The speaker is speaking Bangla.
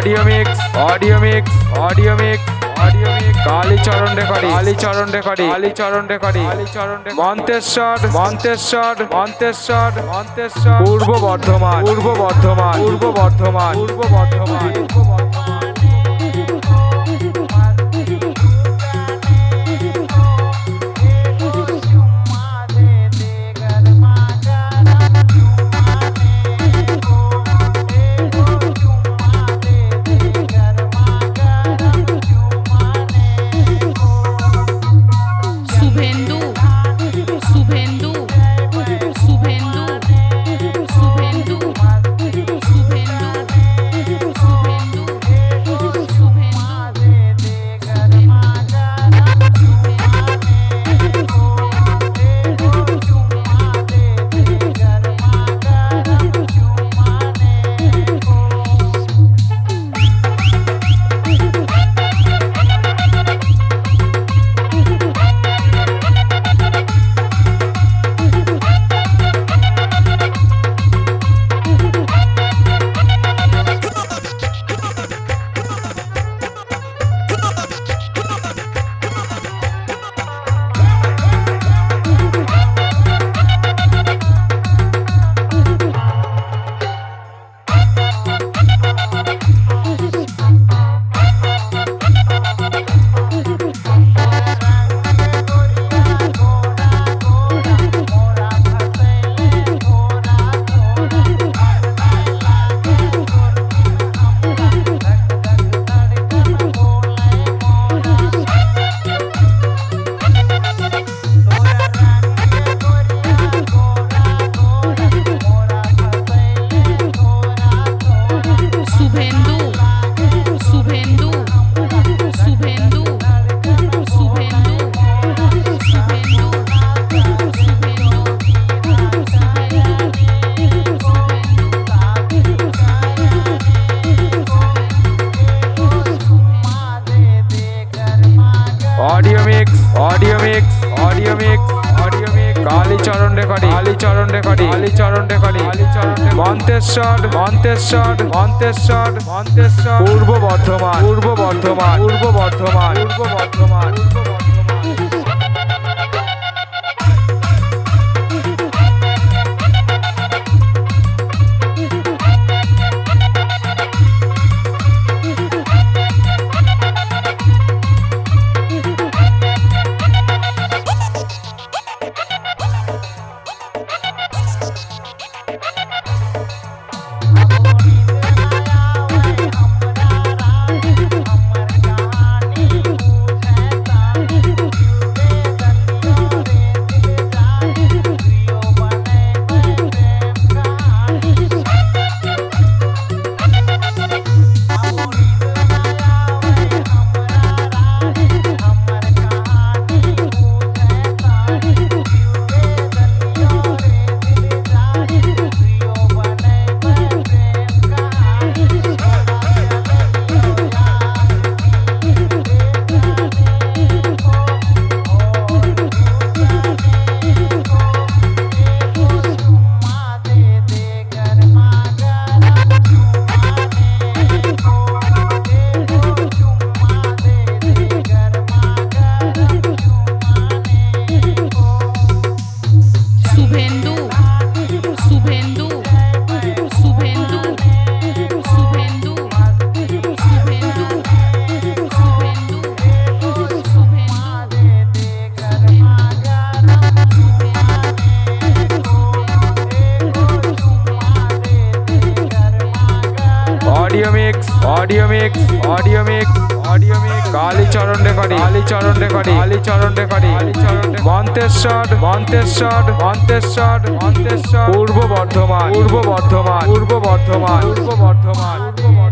audio mix audio mix audio mix audio mix Kalicharan recording Kalicharan recording Kalicharan recording Kalicharan Manteswar Manteswar Manteswar Manteswar Purba Bardhaman Purba Bardhaman Purba Bardhaman Purba Bardhaman audio mix audio mix audio mix Kalicharan recording Kalicharan recording Kalicharan recording Kalicharan Manteswar Manteswar Manteswar Manteswar Purba Bardhaman Purba Bardhaman Purba Bardhaman Purba Bardhaman audio mix audio mix audio mix Kalicharan recording Kalicharan recording Kalicharan recording Kalicharan Manteswar Manteswar Manteswar Manteswar Purba Bardhaman Purba Bardhaman Purba Bardhaman Purba Bardhaman